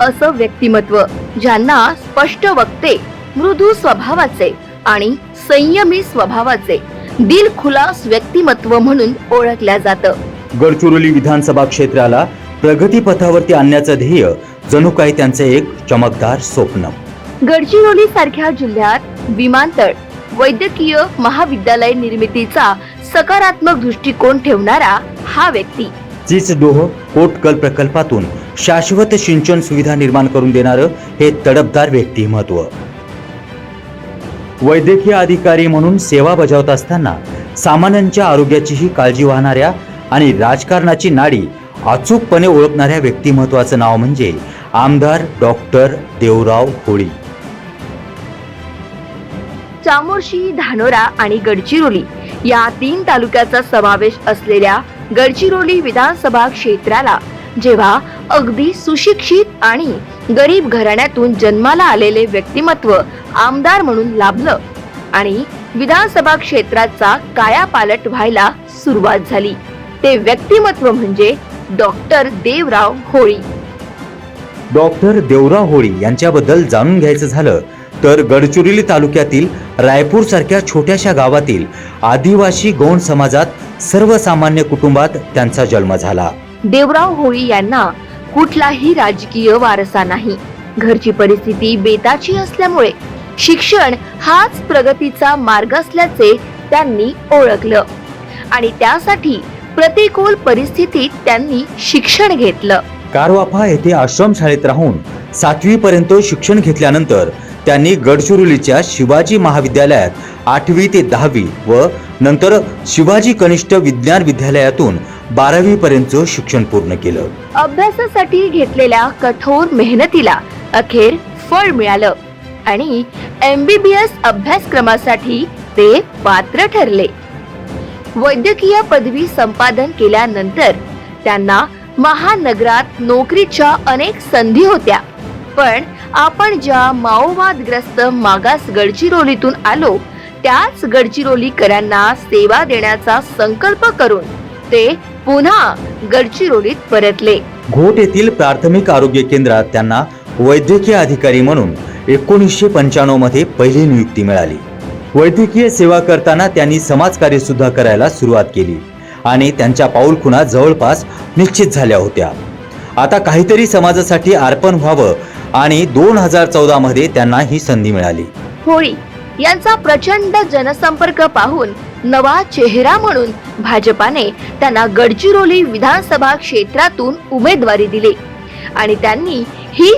असं व्यक्तिमत्व ज्यांना स्पष्ट वक्ते मृदू स्वभावाचे आणि संयमी स्वभावाचे दिलखुलास व्यक्तिमत्व म्हणून ओळखल्या जातं. गडचिरोली विधानसभा क्षेत्राला प्रगतीपथावरती आणण्याचं ध्येय जणू काही त्यांचं एक चमकदार स्वप्न. गडचिरोली सारख्या जिल्ह्यात विमानतळ वैद्यकीय महाविद्यालय निर्मितीचा सकारात्मक दृष्टिकोन ठेवणारा हा व्यक्ती. चीच डोह कोटकल प्रकल्पातून शाश्वत सिंचन सुविधा निर्माण करून देणारं हे तडपदार व्यक्तिमत्व वैद्यकीय अधिकारी म्हणून सेवा बजावत असताना सामान्यांच्या आरोग्याचीही काळजी वाहणाऱ्या आणि राजकारणाची नाडी अचूकपणे ओळखणाऱ्या व्यक्तिमत्वाचं नाव म्हणजे आमदार डॉक्टर देवराव होळी. चामोर्शी धानोरा आणि गडचिरोली या तीन तालुक्याचा समावेश असलेल्या गडचिरोली विधानसभा क्षेत्राला जेव्हा अगदी सुशिक्षित आणि गरीब घराण्यातून जन्माला आलेले व्यक्तिमत्व आमदार म्हणून लाभलं आणि विधानसभा क्षेत्राचा कायापालट व्हायला सुरुवात झाली. ते व्यक्तिमत्व म्हणजे डॉक्टर देवराव होळी. डॉक्टर देवराव होळी यांच्याबद्दल जाणून घ्यायचं झालं तर गडचिरोली तालुक्यातील रायपूर सारख्या छोट्याशा गावातील आदिवासी गौण समाजात सर्वसामान्य कुटुंबात त्यांचा जन्म झाला. देवराव होळी यांना कुठलाही राजकीय वारसा नाही. घरची परिस्थिती बेताची असल्यामुळे शिक्षण हाच प्रगतीचा मार्ग असल्याचे त्यांनी ओळखलं. आणि त्यासाठी प्रतिकूल परिस्थितीत त्यांनी शिक्षण घेतलं. कारवाफा येथे आश्रमशाळेत राहून सातवी पर्यंत शिक्षण घेतल्यानंतर त्यांनी गडचिरोलीच्या शिवाजी महाविद्यालयात आठवी ते दहावी व नंतर शिवाजी कनिष्ठ विज्ञान विद्यालयातून बारावी पर्यंत शिक्षण पूर्ण केलं. अभ्यासासाठी घेतलेल्या कठोर मेहनतीला अखेर फळ मिळालं. आणि एमबीबीएस अभ्यासक्रमासाठी ते पात्र ठरले. वैद्यकीय पदवी संपादन केल्यानंतर त्यांना महानगरात नोकरीच्या अनेक संधी होत्या. पण आपण ज्या माओवादग्रस्त मागास गडचिरोलीतून आलो त्याच गडचिरोलीकरांना सेवा देण्याचा संकल्प करून ते पुन्हा गडचिरोलीत परतले. घोट येथील प्राथमिक आरोग्य केंद्रात त्यांना वैद्यकीय अधिकारी म्हणून एकोणीसशे पंच्याण्णवमध्ये पहिली नियुक्ती मिळाली. वैद्यकीय सेवा करताना त्यांनी समाजकार्य सुद्धा करायला सुरुवात केली आणि त्यांच्या पाऊलखुणा जवळपास निश्चित झाल्या होत्या. आता काहीतरी समाजासाठी अर्पण व्हावं आणि दोन हजार चौदा मध्ये त्यांना ही संधी मिळाली. होळी यांचा प्रचंड जनसंपर्क पाहून नवा चेहरा म्हणून भाजपाने त्यांना गडचिरोली विधानसभा क्षेत्रातून उमेदवारी दिली. आणि त्यांनी ही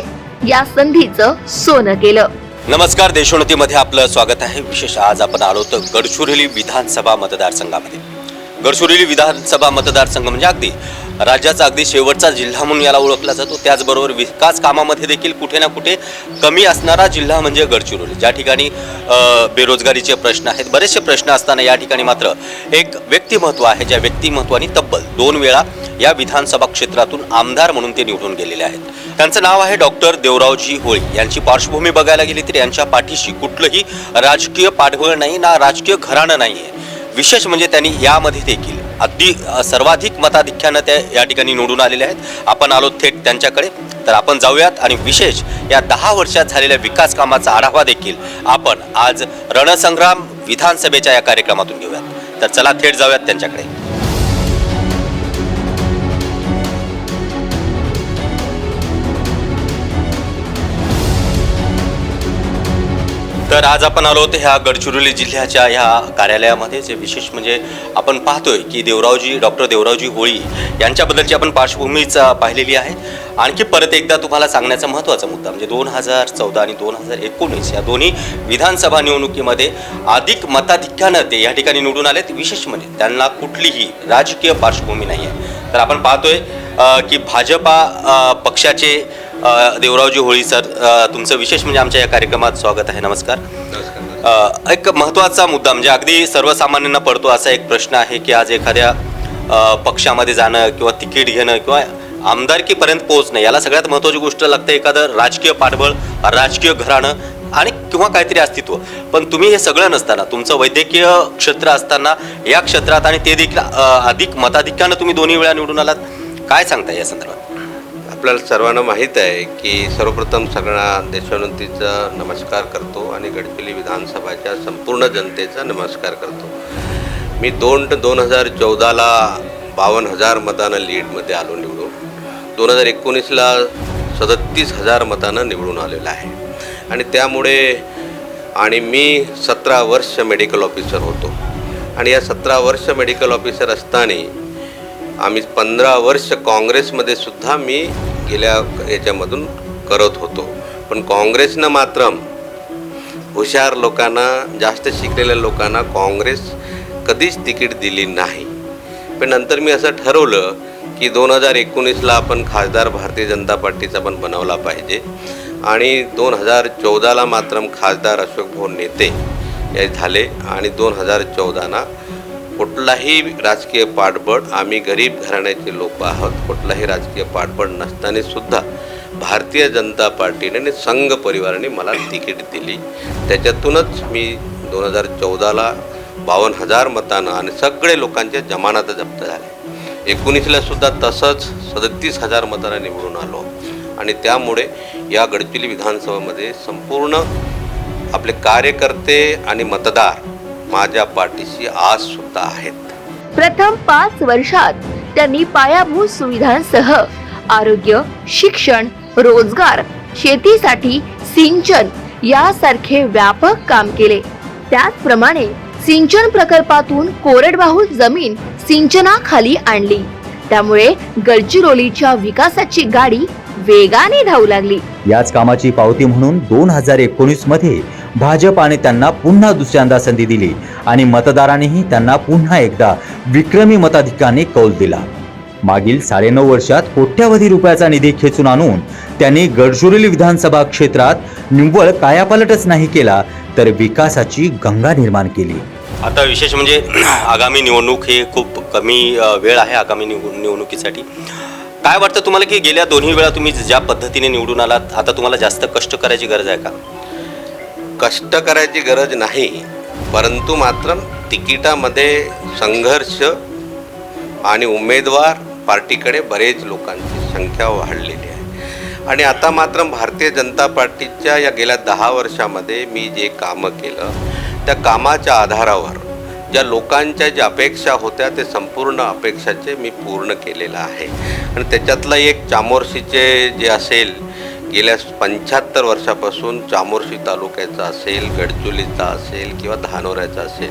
या संधीचं सोनं केलं. नमस्कार देशोन्नतीमध्ये आपलं स्वागत आहे. विशेष आज आपण आलो तर गडचिरोली विधानसभा मतदारसंघामध्ये. गडचिरोली विधानसभा मतदारसंघ म्हणजे अगदी राज्याचा अगदी शेवटचा जिल्हा म्हणून याला ओळखला जातो. त्याचबरोबर विकास कामामध्ये देखील कुठे ना कुठे कमी असणारा जिल्हा म्हणजे गडचिरोली. ज्या ठिकाणी बेरोजगारीचे प्रश्न आहेत. बरेचसे प्रश्न असताना या ठिकाणी मात्र एक व्यक्तिमत्व आहे. ज्या व्यक्तिमत्वानी तब्बल दोन वेळा या विधानसभा क्षेत्रातून आमदार म्हणून ते निवडून गेलेले आहेत. त्यांचं नाव आहे डॉक्टर देवरावजी होळी. यांची पार्श्वभूमी बघायला गेली तर यांच्या पाठीशी कुठलंही राजकीय पाठबळ नाही ना राजकीय घराणं नाही आहे विशेष म्हणजे त्यांनी यामध्ये देखील अगदी सर्वाधिक मताधिक्यानं त्या या ठिकाणी निवडून आलेले आहेत. आपण आलो थेट त्यांच्याकडे. तर आपण जाऊयात आणि विशेष या दहा वर्षात झालेल्या विकास कामाचा आढावा देखील आपण आज रणसंग्राम विधानसभेच्या या कार्यक्रमातून घेऊयात. तर चला थेट जाऊयात त्यांच्याकडे. तर आज आपण आलो होतो ह्या गडचिरोली जिल्ह्याच्या ह्या कार्यालयामध्ये. जे विशेष म्हणजे आपण पाहतोय की देवरावजी डॉक्टर देवरावजी होळी यांच्याबद्दलची आपण पार्श्वभूमीच पाहिलेली आहे. आणखी परत एकदा तुम्हाला सांगण्याचा महत्त्वाचा मुद्दा म्हणजे दोन हजार चौदा आणि दोन हजार एकोणीस या दोन्ही विधानसभा निवडणुकीमध्ये अधिक मताधिक्यानं ते या ठिकाणी निवडून आलेत. विशेष म्हणजे त्यांना कुठलीही राजकीय पार्श्वभूमी नाही आहे तर आपण पाहतोय की भाजपा पक्षाचे देवरावजी होळी सर तुमचं विशेष म्हणजे आमच्या या कार्यक्रमात स्वागत आहे. नमस्कार. एक महत्त्वाचा मुद्दा म्हणजे अगदी सर्वसामान्यांना पडतो असा एक प्रश्न आहे की आज एखाद्या पक्षामध्ये जाणं किंवा तिकीट घेणं किंवा आमदारकीपर्यंत पोहोचणं याला सगळ्यात महत्त्वाची गोष्ट लागते एखादं राजकीय पाठबळ राजकीय घराणं आणि किंवा काहीतरी अस्तित्व. पण तुम्ही हे सगळं नसताना तुमचं वैद्यकीय क्षेत्र असताना या क्षेत्रात आणि ते देखील अधिक मताधिक्यानं तुम्ही दोन्ही वेळा निवडून आलात. काय सांगता या संदर्भात? आपल्याला सर्वांना माहीत आहे की सर्वप्रथम सगळ्या देशोन्नतीचा नमस्कार करतो आणि गडचिरोली विधानसभाच्या संपूर्ण जनतेचा नमस्कार करतो. मी दोन दोन हजार चौदाला बावन्न हजार मतानं लीडमध्ये आलो निवडून. दोन हजार एकोणीसला सदतीस हजार मतानं निवडून आलेला आहे. आणि त्यामुळे आणि मी सतरा वर्ष मेडिकल ऑफिसर होतो. आणि या सतरा वर्ष मेडिकल ऑफिसर असताना आम्ही पंधरा वर्ष काँग्रेसमध्ये सुद्धा मी गेल्या याच्यामधून करत होतो. पण काँग्रेसनं मात्र हुशार लोकांना जास्त शिकलेल्या लोकांना काँग्रेस कधीच तिकीट दिली नाही. पण नंतर मी असं ठरवलं की दोन हजार एकोणीसला आपण खासदार भारतीय जनता पार्टीचा पण बनवला पाहिजे. आणि दोन हजार चौदाला मात्र खासदार अशोक भाऊ नेते हे झाले आणि दोन हजार चौदाना कुठलाही राजकीय पाठबळ आम्ही गरीब घराण्याचे लोक आहोत. कुठलाही राजकीय पाठबळ नसताना सुद्धा भारतीय जनता पार्टीने आणि संघ परिवाराने मला तिकीट दिली. त्याच्यातूनच मी दोन हजार चौदाला बावन्न हजार मतानं आणि सगळे लोकांच्या जमानात जप्त झाले. एकोणीसला सुद्धा तसंच सदतीस हजार मतानं निवडून आलो. आणि त्यामुळे या गडचिरोली विधानसभेमध्ये संपूर्ण आपले कार्यकर्ते आणि मतदार माझ्या पाठीशी आज सुद्धा आहेत. प्रथम पाच वर्षात त्यांनी पायाभूत सुविधांसह आरोग्य शिक्षण रोजगार शेतीसाठी सिंचन यासारखे व्यापक काम केले. त्याचप्रमाणे सिंचन प्रकल्पातून कोरडवाहू जमीन सिंचनाखाली आणली. त्यामुळे गडचिरोलीच्या विकासाची गाडी वेगाने धावू लागली. याच कामाची पावती म्हणून दोन हजार एकोणीसमध्ये भाजपाने त्यांना पुन्हा दुसऱ्यांदा संधी दिली आणि मतदारांनीही त्यांना पुन्हा एकदा विक्रमी मताधिकाने कौल दिला. मागील साडेनऊ वर्षात कोट्यावधी रुपयाचा निधी खेचून आणून त्यांनी गडचिरोली विधानसभा क्षेत्रात निव्वळ कायापालटच नाही केला तर विकासाची गंगा निर्माण केली. आता विशेष म्हणजे आगामी निवडणूक हे खूप कमी वेळ आहे आगामी निव निवडणुकीसाठी. काय वाटतं तुम्हाला की गेल्या दोन्ही वेळा तुम्ही ज्या पद्धतीने निवडून आलात आता तुम्हाला जास्त कष्ट करायची गरज आहे का? कष्ट करायची गरज नाही परंतु मात्र तिकिटामध्ये संघर्ष आणि उमेदवार पार्टीकडे बरेच लोकांची संख्या वाढलेली आहे. आणि आता मात्र भारतीय जनता पार्टीच्या या गेल्या दहा वर्षामध्ये मी जे कामं केलं त्या कामाच्या आधारावर ज्या लोकांच्या ज्या अपेक्षा होत्या ते संपूर्ण अपेक्षाचे मी पूर्ण केलेलं आहे. आणि त्याच्यातलं एक चामोर्शीचे जे असेल गेल्या पंच्याहत्तर वर्षापासून चामोर्शी तालुक्याचा असेल गडचुलीचा असेल किंवा धानोऱ्याचा असेल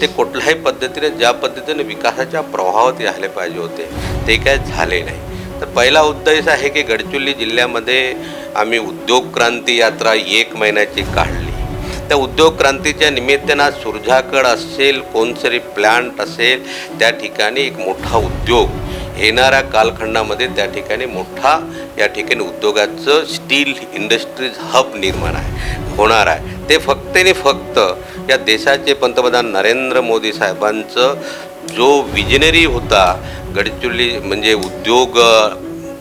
ते कुठल्याही पद्धतीने ज्या पद्धतीने विकासाच्या प्रवाहात राहिले पाहिजे होते ते काय झाले नाही. तर पहिला उद्देश आहे की गडचिरोली जिल्ह्यामध्ये आम्ही उद्योग क्रांती यात्रा एक महिन्याची काढली. त्या उद्योग क्रांतीच्या निमित्तानं सुरजाकड असेल कोणतरी प्लांट असेल त्या ठिकाणी एक मोठा उद्योग येणाऱ्या कालखंडामध्ये त्या ठिकाणी मोठा या ठिकाणी उद्योगाचं स्टील इंडस्ट्रीज हब निर्माण आहे होणार आहे. ते फक्त आणि फक्त या देशाचे पंतप्रधान नरेंद्र मोदी साहेबांचं जो विजनरी होता गडचिरोली म्हणजे उद्योग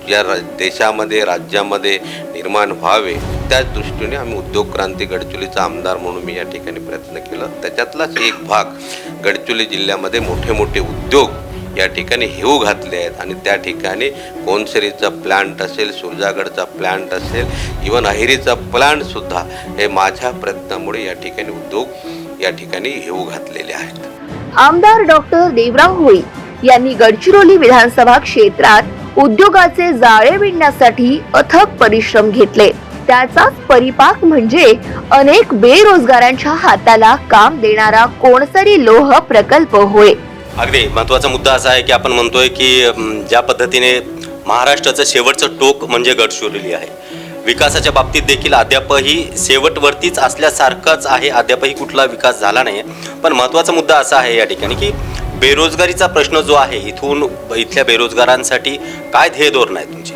या रा देशामध्ये राज्यामध्ये निर्माण व्हावे त्याच दृष्टीने आम्ही उद्योग क्रांती गडचिरोलीचा आमदार म्हणून मी या ठिकाणी प्रयत्न केला. त्याच्यातलाच एक भाग गडचिरोली जिल्ह्यामध्ये मोठे मोठे उद्योग या ठिकाणी हेऊ घातले आहेत आणि त्या ठिकाणी कोनसरीचा प्लांट असेल सुरजागडचा प्लांट असेल इवन अहिरीचा प्लांटसुद्धा हे माझ्या प्रयत्नामुळे या ठिकाणी उद्योग या ठिकाणी हेऊ घातलेले आहेत. आमदार डॉक्टर देवराव होळी यांनी गडचिरोली विधानसभा क्षेत्रात उद्योगाचे जाळे विणण्यासाठी अथक परिश्रम घेतले. त्याचाच परिपाक म्हणजे अनेक बेरोजगारांच्या हाताला काम देणारा कोणसरी लोह प्रकल्प होय. अगदी महत्त्वाचा मुद्दा असा आहे की आपण म्हणतोय की ज्या पद्धतीने महाराष्ट्राचं शेवटचं टोक म्हणजे गडचिरोली आहे. विकासाच्या बाबतीत देखील अद्यापही शेवटवरतीच असल्यासारखंच आहे अद्यापही कुठला विकास झाला नाही पण महत्त्वाचा मुद्दा असा आहे या ठिकाणी की बेरोजगारीचा प्रश्न जो आहे इथून इथल्या बेरोजगारांसाठी काय ध्येय धोरण आहे तुमचे?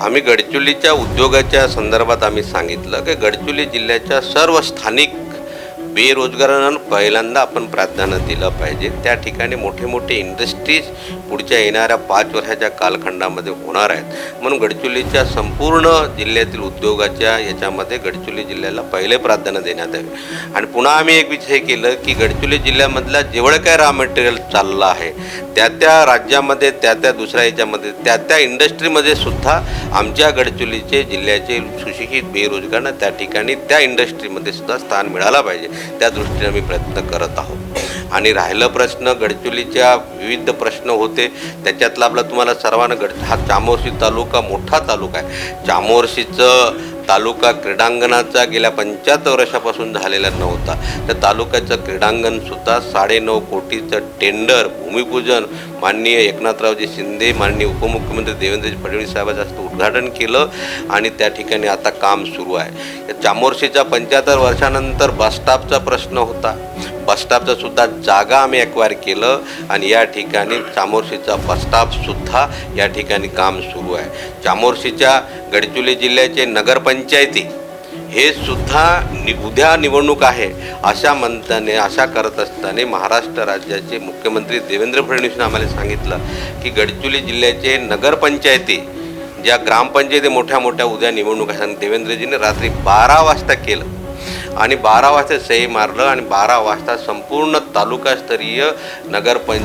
आम्ही गडचिरोलीच्या उद्योगाच्या संदर्भात आम्ही सांगितलं की गडचिरोली जिल्ह्याच्या सर्व स्थानिक बेरोजगारांना पहिल्यांदा आपण प्राधान्य दिलं पाहिजे. त्या ठिकाणी मोठे मोठे इंडस्ट्रीज पुढच्या येणाऱ्या पाच वर्षाच्या कालखंडामध्ये होणार आहेत. म्हणून गडचिरोलीच्या संपूर्ण जिल्ह्यातील उद्योगाच्या याच्यामध्ये गडचिरोली जिल्ह्याला पहिले प्राधान्य देण्यात यावे आणि पुन्हा आम्ही एक विषय केलं की गडचिरोली जिल्ह्यामधला जेवढं काय रॉ मटेरियल चाललं आहे त्या त्या राज्यामध्ये त्या त्या दुसऱ्या याच्यामध्ये त्या त्या इंडस्ट्रीमध्ये सुद्धा आमच्या गडचिरोलीचे जिल्ह्याचे सुशिक्षित बेरोजगारांना त्या ठिकाणी त्या इंडस्ट्रीमध्ये सुद्धा स्थान मिळालं पाहिजे. त्या दृष्टीने मी प्रयत्न करत आहोत. आणि राहिलं प्रश्न गडचिरोलीच्या विविध प्रश्न होते. त्याच्यातला आपला तुम्हाला सर्वांना गड हा चामोर्शी तालुका मोठा तालुका आहे. चामोर्शीचं तालुका क्रीडांगणाचा गेल्या पंच्याहत्तर वर्षापासून झालेला नव्हता. त्या तालुक्याचं क्रीडांगणसुद्धा साडेनऊ कोटीचं टेंडर भूमिपूजन माननीय एकनाथरावजी शिंदे माननीय उपमुख्यमंत्री देवेंद्रजी फडणवीस साहेबांचं हस्ते उद्घाटन केलं आणि त्या ठिकाणी आता काम सुरू आहे. चामोर्शीच्या पंच्याहत्तर वर्षानंतर बसस्टॉपचा प्रश्न होता. बसस्टॉपचं सुद्धा जागा आम्ही ॲक्वायर केलं आणि या ठिकाणी चामोर्शीचा बसस्टॉपसुद्धा या ठिकाणी काम सुरू आहे. चामोर्शीच्या गडचिरोली जिल्ह्याचे नगरपंचायती हे सुद्धा नि उद्या निवडणूक आहे अशा म्हणताने अशा करत असताना महाराष्ट्र राज्याचे मुख्यमंत्री देवेंद्र फडणवीसने आम्हाला सांगितलं की गडचिरोली जिल्ह्याचे नगरपंचायती ज्या ग्रामपंचायती मोठ्या मोठ्या उद्या निवडणूक आहे आणि देवेंद्रजीने रात्री बारा वाजता केलं. आणि बारा वाजता सही मारलं आणि बारा वाजता संपूर्ण तालुकास्तरीय नगरपंच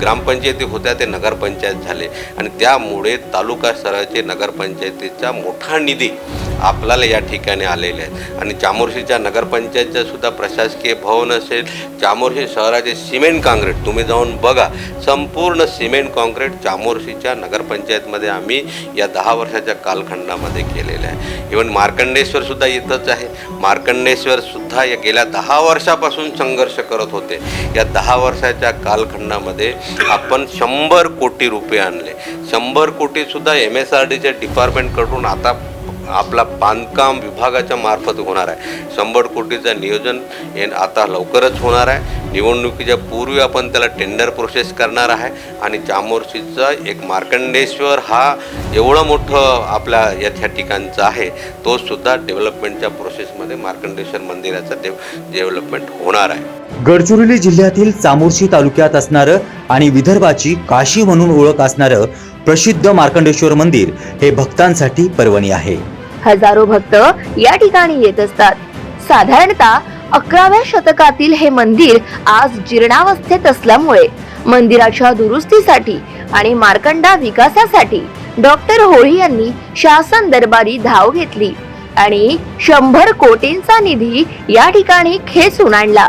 ग्रामपंचायती होत्या ते नगरपंचायत झाले. आणि त्यामुळे तालुका स्तराचे नगरपंचायतीचा मोठा निधी आपल्याला या ठिकाणी आलेले आहेत. आणि चामोर्शीच्या नगरपंचायतचं सुद्धा प्रशासकीय भवन असेल चामोर्शी शहराचे सिमेंट काँक्रीट तुम्ही जाऊन बघा संपूर्ण सिमेंट काँक्रीट चामोर्शीच्या नगरपंचायतमध्ये आम्ही या दहा वर्षाच्या कालखंडामध्ये केलेलं आहे. इवन मार्कंडेश्वर सुद्धा इथंच आहे. मार्कंडेश्वर सुद्धा या गेल्या दहा वर्षापासून संघर्ष करत होते. या दहा वर्षाच्या कालखंडामध्ये आपण शंभर कोटी रुपये आणले. शंभर कोटीसुद्धा एम एस आर डीच्या डिपार्टमेंटकडून आता आपला बांधकाम विभागाच्या मार्फत होणार आहे. शंभर कोटीचं नियोजन हे आता लवकरच होणार आहे. निवडणुकीच्या पूर्वी आपण त्याला टेंडर प्रोसेस करणार आहे. आणि चामोर्शीचं एक मार्कंडेश्वर हा एवढं मोठं आपल्या या त्या ठिकाणचं आहे. तो सुद्धा डेव्हलपमेंटच्या प्रोसेसमध्ये मार्कंडेश्वर मंदिराचं डेव डेव्हलपमेंट होणार आहे. गडचिरोली जिल्ह्यातील चामोर्शी तालुक्यात असणारं आणि विदर्भाची काशी म्हणून ओळख असणारं प्रसिद्ध मार्कंडेश्वर मंदिर हे भक्तांसाठी पर्वणी आहे. हजारो भक्त या ठिकाणी येत असतात. साधारणतः अकराव्या शतकातील हे मंदिर आज जीर्णावस्थेत असल्यामुळे मंदिराच्या दुरुस्तीसाठी आणि मार्कंडा विकासासाठी डॉक्टर होळी यांनी शासन दरबारी धाव घेतली आणि शंभर कोटींचा निधी या ठिकाणी खेचून आणला.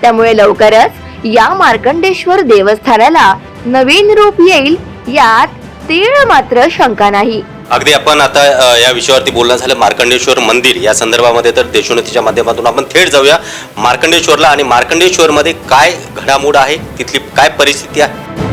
त्यामुळे लवकरच या मार्कंडेश्वर देवस्थानाला नवीन रूप येईल यात तीळ मात्र शंका नाही. अगदी आपण आता या विषयावरती बोलणं झालं मार्कंडेश्वर मंदिर. या संदर्भामध्ये तर देशोन्नतीच्या माध्यमातून आपण थेट जाऊया. मार्कंडेश्वरला आणि मार्कंडेश्वरमध्ये काय घडामोड आहे? तिथली काय परिस्थिती आहे?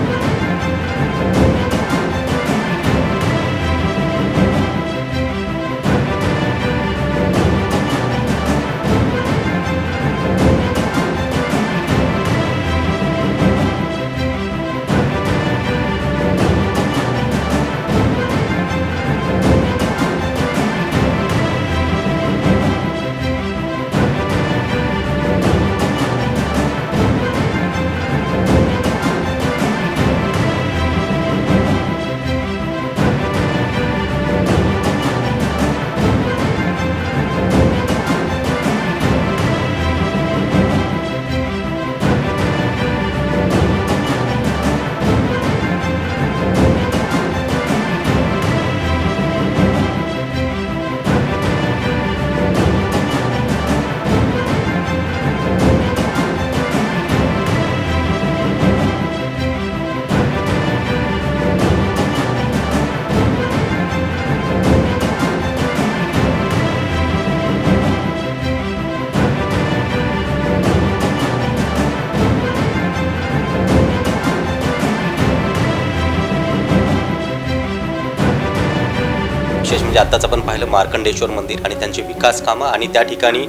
असलेलं मार्कंडेश्वर मंदिर आणि त्यांचे विकास कामं आणि त्या ठिकाणी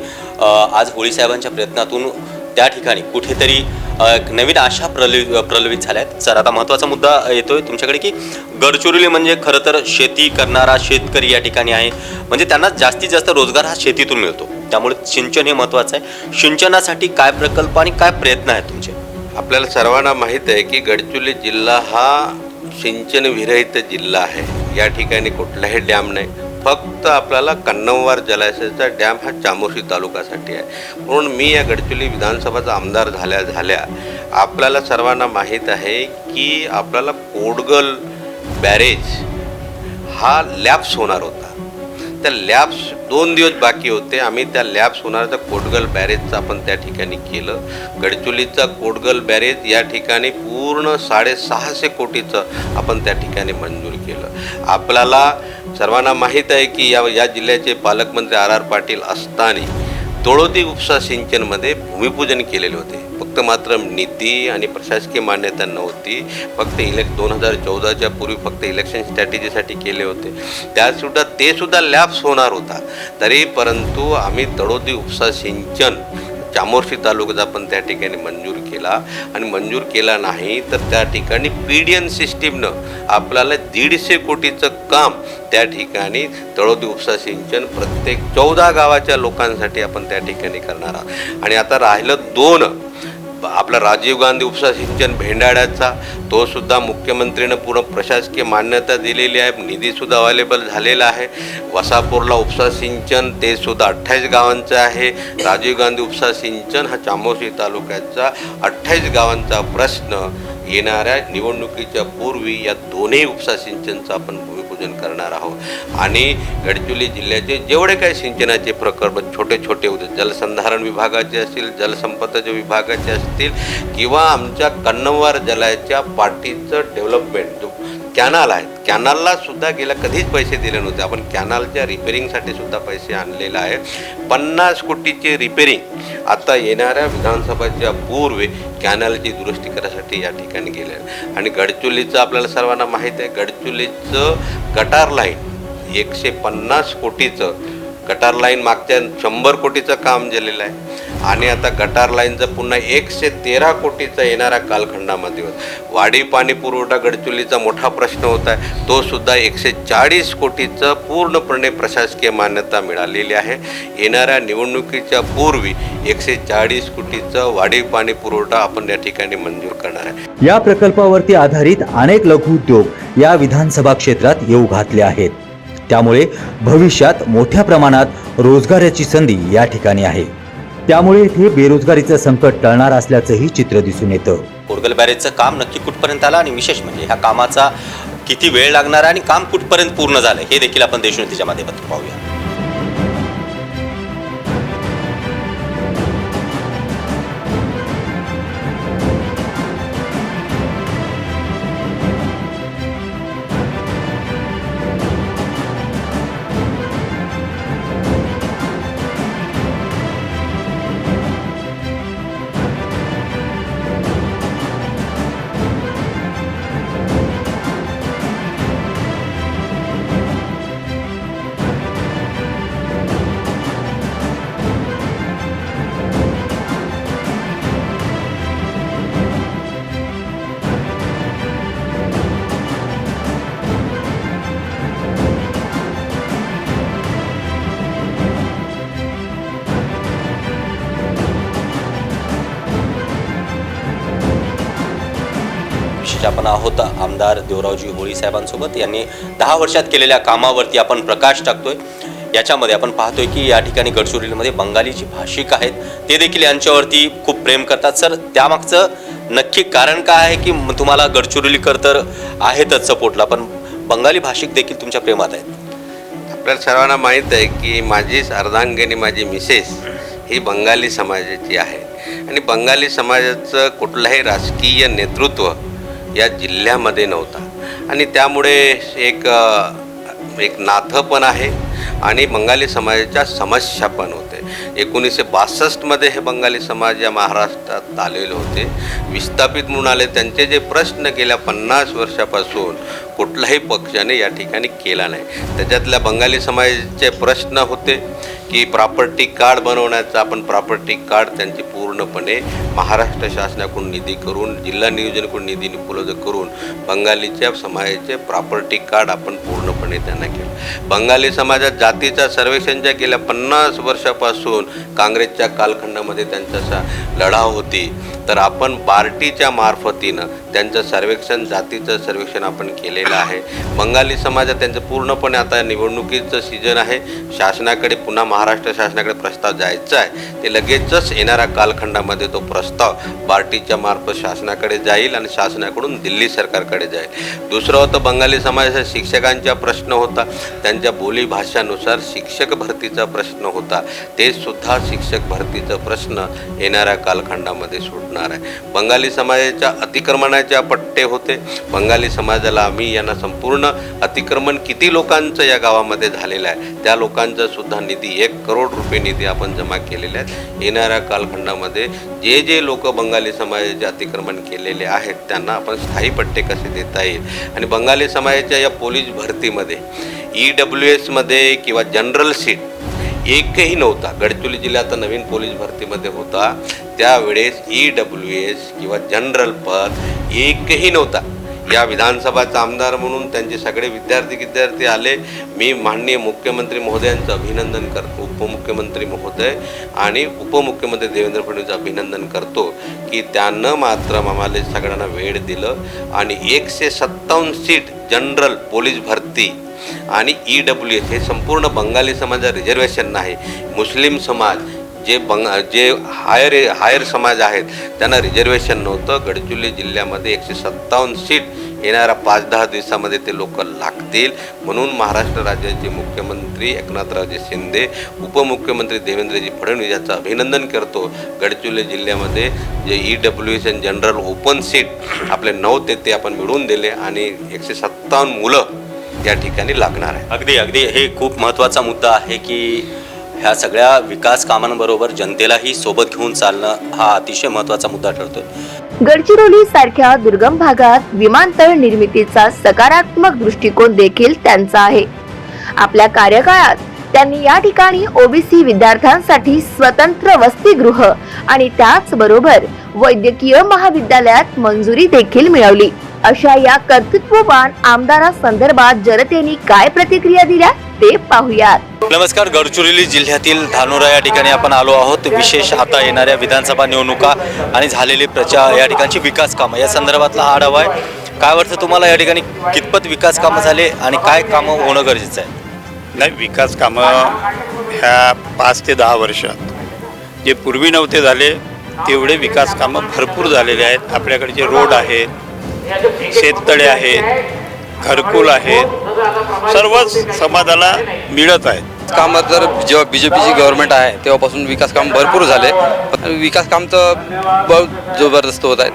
आज होळीसाहेबांच्या प्रयत्नातून त्या ठिकाणी कुठेतरी एक नवीन आशा प्रलि प्रलवित झाल्या आहेत सर आता महत्त्वाचा मुद्दा येतोय तुमच्याकडे की गडचिरोली म्हणजे खरं तर शेती करणारा शेतकरी या ठिकाणी आहे. म्हणजे त्यांना जास्तीत जास्त रोजगार हा शेतीतून मिळतो. त्यामुळे सिंचन हे महत्त्वाचं आहे. सिंचनासाठी काय प्रकल्प आणि काय प्रयत्न आहेत तुमचे? आपल्याला सर्वांना माहीत आहे की गडचिरोली जिल्हा हा सिंचनविरहित जिल्हा आहे. या ठिकाणी कुठलाही डॅम नाही. फक्त आपल्याला कन्नमवार जलाशयाचा डॅम हा चामोशी तालुक्यासाठी आहे. म्हणून मी या गडचिरोली विधानसभाचा आमदार झाल्या झाल्या आपल्याला सर्वांना माहीत आहे की आपल्याला कोडगल बॅरेज हा लॅप्स होणार होता. त्या लॅब्स दोन दिवस बाकी होते. आम्ही त्या लॅब्स होणाऱ्या कोटगल बॅरेजचं आपण त्या ठिकाणी केलं. गडचुलीचा कोटगल बॅरेज या ठिकाणी पूर्ण साडेसहाशे कोटीचं आपण त्या ठिकाणी मंजूर केलं. आपल्याला सर्वांना माहीत आहे की या या जिल्ह्याचे पालकमंत्री आर आर पाटील असताना तळोदी उपसा सिंचनमध्ये भूमिपूजन केलेले होते. फक्त मात्र निधी आणि प्रशासकीय मान्यता नव्हती. फक्त इलेक् दोन हजार चौदाच्या पूर्वी फक्त इलेक्शन स्ट्रॅटेजीसाठी केले होते. त्यातसुद्धा ते सुद्धा लॅप्स होणार होता. तरी परंतु आम्ही तळोदी उपसा सिंचन चामोर्शी तालुक्याचा पण त्या ठिकाणी मंजूर केला. आणि मंजूर केला नाही तर त्या ठिकाणी पी डी एन सिस्टीमनं आपल्याला दीडशे कोटीचं काम त्या ठिकाणी तळोदी उपसा सिंचन प्रत्येक चौदा गावाच्या लोकांसाठी आपण त्या ठिकाणी करणार आहोत. आणि आता राहिलं दोन. आपला राजीव गांधी उपसा सिंचन भेंडाळ्याचा तो सुद्धा मुख्यमंत्रीनं पूर्ण प्रशासकीय मान्यता दिलेली आहे. निधीसुद्धा अवेलेबल झालेला आहे. वसापूरला उपसा सिंचन ते सुद्धा अठ्ठावीस गावांचं आहे. राजीव गांधी उपसा सिंचन हा चामोशी तालुक्याचा अठ्ठावीस गावांचा प्रश्न येणाऱ्या निवडणुकीच्या पूर्वी या दोन्ही उपसा सिंचनचा आपण भूमिपूजन करणार आहोत. आणि गडचिरोली जिल्ह्याचे जेवढे काही सिंचनाचे प्रकल्प छोटे छोटे होते जलसंधारण विभागाचे असतील जलसंपदाच्या विभागाचे असतील किंवा आमच्या कन्नवार जलाच्या पाठीचं डेव्हलपमेंट जो कॅनाल आहेत. कॅनालला सुद्धा गेल्या कधीच पैसे दिले नव्हते. आपण कॅनालच्या रिपेरिंगसाठी सुद्धा पैसे आणलेले आहे पन्नास कोटीचे रिपेरिंग आता येणाऱ्या विधानसभाच्या पूर्वी कॅनलची दुरुस्ती करायसाठी या ठिकाणी गेले आणि गडचुलीचं आपल्याला सर्वांना माहीत आहे. गडचुलीचं गटार लाईन एकशे पन्नास कोटीचं गटार लाईन मागच्या शंभर कोटीचं काम झालेलं आहे. आणि आता गटार लाईनचं पुन्हा एकशे तेरा कोटीचा येणाऱ्या कालखंडामध्ये होता. वाढी पाणी पुरवठा गडचुलीचा मोठा प्रश्न होता आहे. तो सुद्धा एकशे चाळीस कोटीचं पूर्णपणे प्रशासकीय मान्यता मिळालेली आहे. येणाऱ्या निवडणुकीच्या पूर्वी एकशे चाळीस कोटीचं वाढीव पाणी पुरवठा आपण या ठिकाणी मंजूर करणार आहे. या प्रकल्पावरती आधारित अनेक लघुउद्योग या विधानसभा क्षेत्रात येऊ घातले आहेत. त्यामुळे भविष्यात मोठ्या प्रमाणात रोजगाराची संधी या ठिकाणी आहे. त्यामुळे इथे बेरोजगारीचं संकट टळणार असल्याचंही चित्र दिसून येतं. कोरगल बॅरेजचं काम नक्की कुठपर्यंत आलं आणि विशेष म्हणजे ह्या कामाचा किती वेळ लागणार आहे आणि काम कुठपर्यंत पूर्ण झालं हे देखील आपण देशोन्नतीच्या माध्यमातून पाहूया. आपण आहोत. आमदार देवरावजी होळी साहेबांसोबत. यांनी दहा वर्षात केलेल्या कामावरती आपण प्रकाश टाकतोय. याच्यामध्ये आपण पाहतोय की या ठिकाणी गडचिरोलीमध्ये बंगाली जी भाषिक आहेत. ते देखील यांच्यावरती खूप प्रेम करतात. सर त्यामागचं नक्की कारण काय आहे की तुम्हाला गडचिरोलीकर तर आहेतच सपोर्टला पण बंगाली भाषिक देखील तुमच्या प्रेमात आहेत? आपल्याला सर्वांना माहीत आहे की माझी अर्धांगिनी माझी मिसेस ही बंगाली समाजाची आहे. आणि बंगाली समाजाचं कुठलंही राजकीय नेतृत्व या जिल्ह्यामध्ये नव्हता. आणि त्यामुळे एक एक नाथं पण आहे आणि बंगाली समाजाच्या समस्या पण होते. एकोणीसशे बासष्टमध्ये हे बंगाली समाज या महाराष्ट्रात आलेले होते. विस्थापित म्हणून आले. त्यांचे जे प्रश्न गेल्या पन्नास वर्षापासून कुठल्याही पक्षाने या ठिकाणी केला नाही. त्याच्यातल्या बंगाली समाजाचे प्रश्न होते. की प्रॉपर्टी कार्ड बनवण्याचा आपण प्रॉपर्टी कार्ड त्यांचे पूर्णपणे महाराष्ट्र शासनाकडून निधी करून जिल्हा नियोजनकडून निधी उपलब्ध करून बंगालीच्या समाजाचे प्रॉपर्टी कार्ड आपण पूर्णपणे त्यांना केलं. बंगाली समाजात जातीचा सर्वेक्षणच्या गेल्या पन्नास वर्षापासून काँग्रेसच्या कालखंडामध्ये त्यांचा लढा होती. तर आपण पार्टीच्या मार्फतीनं त्यांचं सर्वेक्षण जातीचं सर्वेक्षण आपण केलेलं आहे. बंगाली समाजात त्यांचं पूर्णपणे आता निवडणुकीचं सीजन आहे. शासनाकडे पुन्हा महाराष्ट्र शासनाकडे प्रस्ताव जायचा आहे ते लगेचच येणाऱ्या कालखंडामध्ये तो प्रस्ताव पार्टीच्या मार्फत शासनाकडे जाईल आणि शासनाकडून दिल्ली सरकारकडे जाईल. दुसरं होतं बंगाली समाजाचा शिक्षकांचा प्रश्न होता. त्यांच्या बोलीभाषानुसार शिक्षक भरतीचा प्रश्न होता. ते सुद्धा शिक्षक भरतीचा प्रश्न येणाऱ्या कालखंडामध्ये सुटणार आहे. बंगाली समाजाच्या अतिक्रमणाच्या पट्टे होते. बंगाली समाजाला आम्ही यांना संपूर्ण अतिक्रमण किती लोकांचं या गावामध्ये झालेलं आहे त्या लोकांचा सुद्धा निधी एक करोड रुपये निधी आपण जमा केलेले आहेत. येणाऱ्या कालखंडामध्ये जे जे लोक बंगाली समाजाचे अतिक्रमण केलेले आहेत त्यांना आपण स्थायी पट्टे कसे देता येईल? आणि बंगाली समाजाच्या या पोलीस भरतीमध्ये ई डब्ल्यू एसमध्ये किंवा जनरल सीट एकही नव्हता. गडचिरोली जिल्हा आता नवीन पोलीस भरतीमध्ये होता. त्यावेळेस ई डब्ल्यू एस किंवा जनरल पद एकही नव्हता. या विधानसभाचा आमदार म्हणून त्यांचे सगळे विद्यार्थी विद्यार्थी आले. मी माननीय मुख्यमंत्री महोदयांचं अभिनंदन करतो उपमुख्यमंत्री महोदय आणि उपमुख्यमंत्री देवेंद्र फडणवीस अभिनंदन करतो की त्यानं मात्र आम्हाला सगळ्यांना वेळ दिलं. आणि एकशे सत्तावन्न सीट जनरल पोलीस भरती आणि ई डब्ल्यू एस हे संपूर्ण बंगाली समाजात रिझर्वेशन नाही. मुस्लिम समाज जे बंग जे हायर हायर समाज आहेत त्यांना रिझर्वेशन नव्हतं. गडचिरोली जिल्ह्यामध्ये एकशे सत्तावन्न सीट येणाऱ्या पाच दहा दिवसामध्ये ते लोक लागतील. म्हणून महाराष्ट्र राज्याचे मुख्यमंत्री एकनाथरावजी शिंदे उपमुख्यमंत्री देवेंद्रजी फडणवीस याचं अभिनंदन करतो. गडचिरोली जिल्ह्यामध्ये जे E W S and general open seat आपले नऊ ते ते आपण मिळवून दिले आणि एकशे सत्तावन्न मुलं या ठिकाणी लागणार आहे अगदी अगदी. हे खूप महत्त्वाचा मुद्दा आहे की ह्या सगळ्या विकास कामांबरोबर जनतेलाही सोबत घेऊन चालणं हा अतिशय महत्त्वाचा मुद्दा ठरतोय. गडचिरोली सारख्या दुर्गम भागात विमानतळ निर्मितीचा सकारात्मक दृष्टिकोन देखील त्यांचा आहे. आपल्या कार्यकाळात त्यांनी या ठिकाणी ओबीसी विद्यार्थ्यांसाठी स्वतंत्र वसतिगृह आणि त्याचबरोबर वैद्यकीय महाविद्यालयात मंजुरी देखील मिळवली. अशा या कर्तृत्ववान आमदारासंदर्भात जनतेने काय प्रतिक्रिया दिल्या? ते पाहुयात. नमस्कार गडचिरोली जिल्ह्यातील धानोरा या ठिकाणी आपण आलो आहोत. विशेष आता येणाऱ्या विधानसभा निवडणुका आणि झालेली प्रचार या ठिकाणची विकास कामं. या संदर्भातला हा आढावा आहे. काय वाटतं तुम्हाला या ठिकाणी कितपत विकास कामं झाले आणि काय कामं होणं गरजेचं आहे? नाही विकास कामं ह्या पाच ते दहा वर्षात. जे पूर्वी नव्हते झाले तेवढे विकास कामं भरपूर झालेले आहेत. आपल्याकडचे रोड आहेत शेततळे आहेत घरकुल आहेत सर्वच समाजाला मिळत आहेत कामात जर जेव्हा बी जे पीची गव्हर्नमेंट आहे तेव्हापासून विकास काम भरपूर झाले. पण विकास काम तर बहुत जबरदस्त होत आहेत.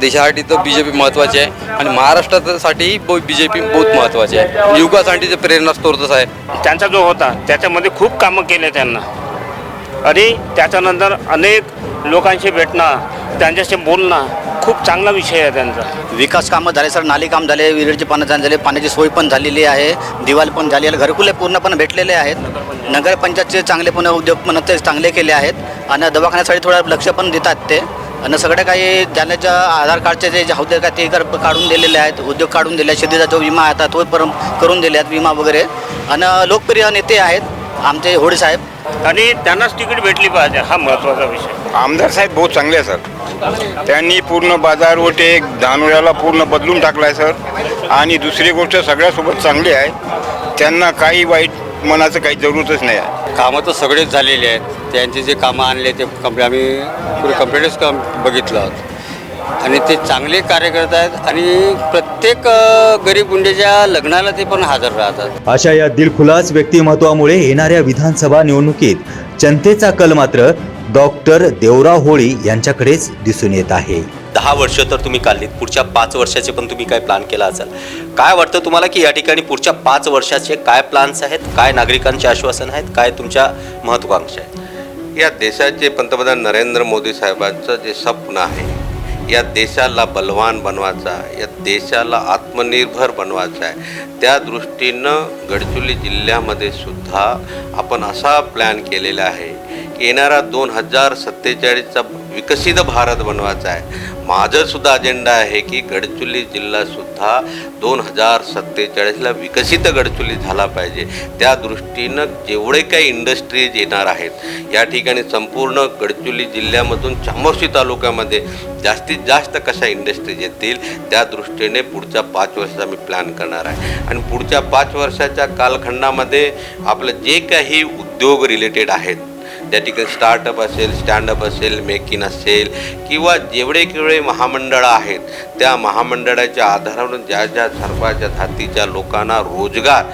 देशासाठी तर बी जे पी महत्त्वाची आहे आणि महाराष्ट्रासाठीही बी जे पी बहुत महत्त्वाची आहे. युवकासाठीचे प्रेरणास्त्रोतच आहे. त्यांचा जो होता त्याच्यामध्ये खूप कामं केले त्यांना. आणि त्याच्यानंतर अनेक लोकांशी भेटणं त्यांच्याशी बोलणं खूप चांगला विषय आहे त्यांचा. विकास कामं झाले सर. नाली काम झाले विहिरीचे पाणी चालू झाले. पाण्याची सोय पण झालेली आहे. दिवाल पण झाली आहे. घरकुले पूर्णपणे भेटलेले आहेत. नगरपंचायतचे चांगले पण उद्योग पण ते चांगले केले आहेत. आणि दवाखान्यासाठी थोडं लक्ष पण देतात ते. आणि सगळं काही ज्या आधार कार्डचे जे जे होते का ते कर काढून दिलेले आहेत. उद्योग काढून दिले आहेत. शेतीचा जो विमा आहे आता तो पण करून दिले आहेत विमा वगैरे. आणि लोकप्रिय नेते आहेत आमचे होडे साहेब. आणि त्यांनाच तिकीट भेटली पाहिजे हा महत्त्वाचा विषय. आमदार साहेब बहुत चांगले आहे सर. त्यांनी पूर्ण बाजारवटे धानोऱ्याला पूर्ण बदलून टाकला आहे सर. आणि दुसरी गोष्ट सगळ्यासोबत चांगली आहे. त्यांना काही वाईट मनाचं काही जरूरतच नाही आहे. कामं तर सगळेच झालेले आहेत. त्यांचे जे कामं आणले ते कंप आम्ही पुढे कंप्लेंटच काम बघितलं. आहोत आणि ते चांगले कार्यकर्ते आहेत आणि प्रत्येक गरीब गुंडेच्या लग्नाला ते पण हजर राहतात. अशा या दिलखुलास व्यक्तिमत्वामुळे येणाऱ्या विधानसभा निवडणुकीत जनतेचा कल मात्र डॉक्टर देवराव होळी यांच्याकडेच दिसून येत आहे. दहा वर्ष तर तुम्ही काढलीत पुढच्या पाच वर्षाचे पण तुम्ही काय प्लॅन केला असाल? काय वाटतं तुम्हाला की या ठिकाणी पुढच्या पाच वर्षाचे काय प्लॅन्स आहेत? काय नागरिकांचे आश्वासन आहेत? काय तुमच्या महत्वाकांक्षा आहेत? या देशाचे पंतप्रधान नरेंद्र मोदी साहेबांचं जे स्वप्न आहे या देशाला बलवान बनवायचा या देशाला आत्मनिर्भर बनवायचा आहे. त्या दृष्टीनं गडचिरोली जिल्ह्यामध्ये सुद्धा आपण असा प्लॅन केलेला आहे की येणारा दोन हजार सत्तेचाळीसचा विकसित भारत बनवायचा आहे. माझं सुद्धा अजेंडा आहे की गडचुल्ली जिल्हासुद्धा दोन हजार सत्तेचाळीसला विकसित गडचुली झाला पाहिजे. त्या दृष्टीनं जेवढे काही इंडस्ट्रीज येणार आहेत या ठिकाणी संपूर्ण गडचुल्ली जिल्ह्यामधून चामोशी तालुक्यामध्ये जास्तीत जास्त कशा इंडस्ट्रीज येतील त्या दृष्टीने पुढच्या पाच वर्षाचा मी प्लॅन करणार आहे. आणि पुढच्या पाच वर्षाच्या कालखंडामध्ये आपलं जे काही उद्योग रिलेटेड आहेत त्या ठिकाणी स्टार्टअप असेल स्टँडअप असेल मेक इन असेल किंवा जेवढे केवढे महामंडळं आहेत त्या महामंडळाच्या आधारावरून ज्या ज्या सर्वाच्या जातीच्या लोकांना रोजगार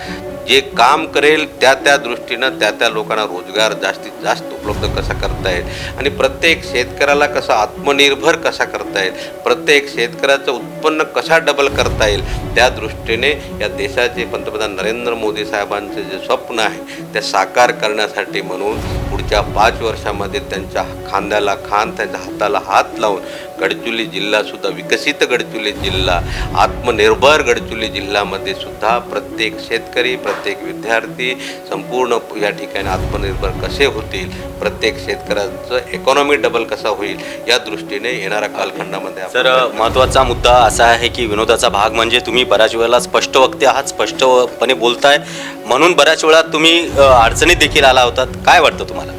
जे काम करेल त्या त्या दृष्टीनं त्या त्या लोकांना रोजगार जास्तीत जास्त उपलब्ध कसा करता येईल? आणि प्रत्येक शेतकऱ्याला कसा आत्मनिर्भर कसा करता येईल? प्रत्येक शेतकऱ्याचं उत्पन्न कसा डबल करता येईल? त्या दृष्टीने या देशाचे पंतप्रधान नरेंद्र मोदी साहेबांचे जे स्वप्न आहे ते साकार करण्यासाठी म्हणून पुढच्या पाच वर्षामध्ये त्यांच्या खांद्याला खांद त्यांच्या हाताला हात लावून गडचिरोली जिल्हासुद्धा विकसित गडचिरोली जिल्हा आत्मनिर्भर गडचिरोली जिल्ह्यामध्ये सुद्धा प्रत्येक शेतकरी प्रत्येक विद्यार्थी संपूर्ण या ठिकाणी आत्मनिर्भर कसे होतील प्रत्येक शेतकऱ्याचं इकॉनॉमी डबल कसा होईल या दृष्टीने येणाऱ्या कालखंडामध्ये तर महत्त्वाचा मुद्दा असा आहे की विनोदाचा भाग म्हणजे तुम्ही बऱ्याच वेळेला स्पष्ट वक्ते आहात स्पष्टपणे बोलताय. म्हणून बऱ्याच वेळा तुम्ही अडचणीत देखील आला होतात. काय वाटतं तुम्हाला?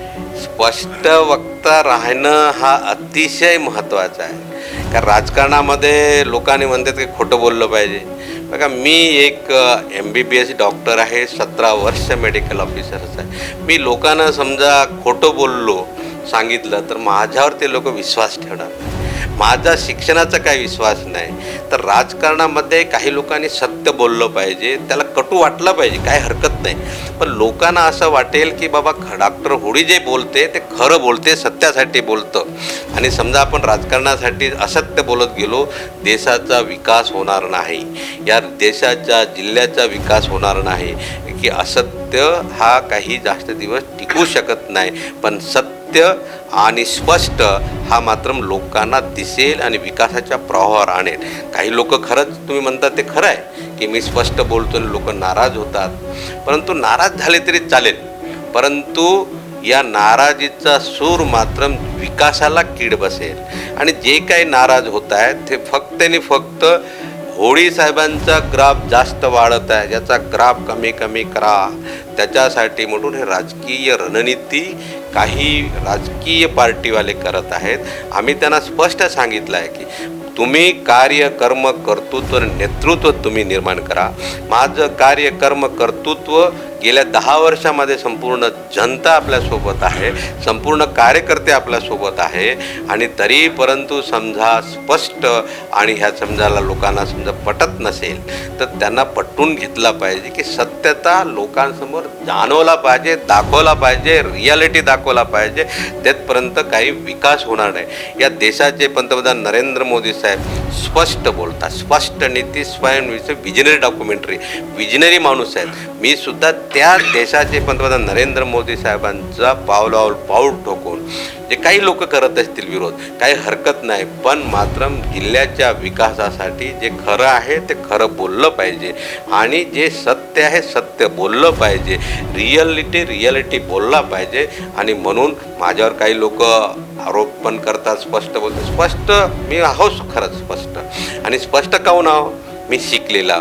स्पष्ट वक्ता राहणं हा अतिशय महत्त्वाचा आहे. कारण राजकारणामध्ये लोकांनी म्हणतात की खोटं बोललं पाहिजे. बघा मी एक M B B S doctor आहे सतरा वर्ष मेडिकल ऑफिसरच आहे. मी लोकांना समजा खोटं बोललो सांगितलं तर माझ्यावर ते लोक विश्वास ठेवणार नाही. माझा शिक्षणाचा काही विश्वास नाही. तर राजकारणामध्ये काही लोकांनी सत्य बोललं पाहिजे त्याला कटू वाटलं पाहिजे काही हरकत नाही. पण लोकांना असं वाटेल की बाबा डॉक्टर होळी जे बोलते ते खरं बोलते सत्यासाठी बोलतं. आणि समजा आपण राजकारणासाठी असत्य बोलत गेलो देशाचा विकास होणार नाही. या देशाच्या जिल्ह्याचा विकास होणार नाही. की असत्य हा काही जास्त दिवस टिकू शकत नाही. पण सत्य आणि स्पष्ट हा मात्र लोकांना दिसेल आणि विकासाच्या प्रवाहावर आणेल. काही लोक खरंच तुम्ही म्हणतात ते खरं आहे की मी स्पष्ट बोलतो आणि लोक नाराज होतात. परंतु नाराज झाले तरी चालेल. परंतु या नाराजीचा सूर मात्र विकासाला कीड बसेल. आणि जे काही नाराज होत आहेत ते फक्त आणि फक्त होळी साहेबांचा ग्राफ जास्त वाढत आहे. याचा ग्राफ कमी कमी करा. त्याच्यासाठी म्हणून हे राजकीय रणनीती काही राजकीय पार्टीवाले करत आहेत. आम्ही त्यांना स्पष्ट सांगितलं आहे की तुम्ही कार्य कर्म कर्तृत्व नेतृत्व तुम्ही निर्माण करा. माझं कार्य कर्म कर्तृत्व गेल्या दहा वर्षामध्ये संपूर्ण जनता आपल्यासोबत आहे संपूर्ण कार्यकर्ते आपल्यासोबत आहे आणि तरी परंतु समजा स्पष्ट आणि ह्या समजाला लोकांना समजा पटत नसेल तर त्यांना पटवून घेतला पाहिजे की सत्यता लोकांसमोर जाणवला पाहिजे दाखवला पाहिजे रियालिटी दाखवला पाहिजे. तेथपर्यंत काही विकास होणार नाही. या देशाचे पंतप्रधान नरेंद्र मोदी साहेब स्पष्ट बोलतात. स्पष्ट नीती स्वयं विजनरी डॉक्युमेंटरी विजनरी माणूस आहेत. मी सुद्धा त्या देशाचे पंतप्रधान नरेंद्र मोदी साहेबांचा पावलावर पाऊल ठोकून जे काही लोक करत असतील विरोध काही हरकत नाही पण मात्र जिल्ह्याच्या विकासासाठी जे खरं आहे ते खरं बोललं पाहिजे. आणि जे सत्य आहे सत्य बोललं पाहिजे. रिअलिटी रिअलिटी बोलला पाहिजे. आणि म्हणून माझ्यावर काही लोक आरोप पण करतात स्पष्ट बोलतात. स्पष्ट मी आहोच खरंच स्पष्ट. आणि स्पष्ट काहून आहो मी शिकलेला.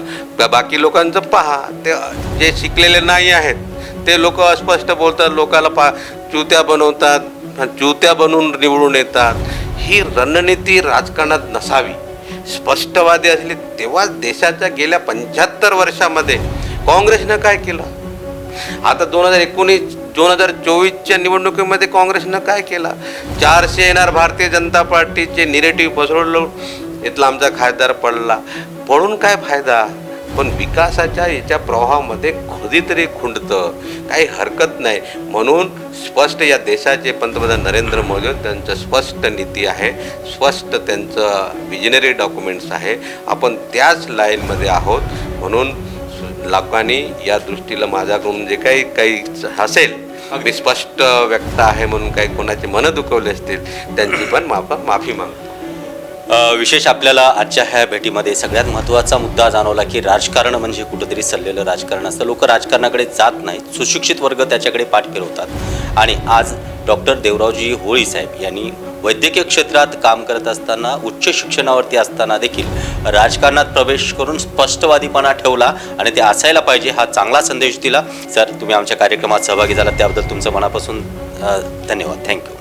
बाकी लोकांचं पहा ते जे शिकलेले नाही आहेत ते लोक अस्पष्ट बोलतात लोकाला पा चुत्या बनवतात चुत्या बनवून निवडून येतात. ही रणनीती राजकारणात नसावी. स्पष्टवादी असली तेव्हाच देशाच्या गेल्या पंच्याहत्तर वर्षामध्ये काँग्रेसनं काय केलं? आता दोन हजार एकोणीस दोन हजार चोवीसच्या निवडणुकीमध्ये काँग्रेसनं काय केलं? चारशे येणार भारतीय जनता पार्टीचे निरेटिव्ह पसरवलं इथला आमचा खासदार पडला. पडून काय फायदा? पण विकासाच्या याच्या प्रवाहामध्ये कधीतरी खुंडतं काही हरकत नाही. म्हणून स्पष्ट या देशाचे पंतप्रधान नरेंद्र मोदी त्यांचं स्पष्ट नीती आहे. स्पष्ट त्यांचं विजनरी डॉक्युमेंट्स आहे. आपण त्याच लाईनमध्ये आहोत. म्हणून लोकांनी या दृष्टीला माझ्याकडून जे काही काही असेल मी स्पष्ट व्यक्त आहे म्हणून काही कोणाचे मनं दुखवले असतील त्यांची पण माफ माफी मागतो. विशेष आपल्याला आजच्या ह्या भेटीमध्ये सगळ्यात महत्त्वाचा मुद्दा जाणवला की राजकारण म्हणजे कुठंतरी सल्लेलं राजकारण असतं. लोक राजकारणाकडे जात नाहीत. सुशिक्षित वर्ग त्याच्याकडे पाठ फिरवतात आणि आज डॉक्टर देवरावजी होळी साहेब यांनी वैद्यकीय क्षेत्रात काम करत असताना उच्च शिक्षणावरती असताना देखील राजकारणात प्रवेश करून स्पष्टवादीपणा ठेवला आणि ते असायला पाहिजे हा चांगला संदेश दिला. सर तुम्ही आमच्या कार्यक्रमात सहभागी झाला त्याबद्दल तुमचं मनापासून धन्यवाद. थँक्यू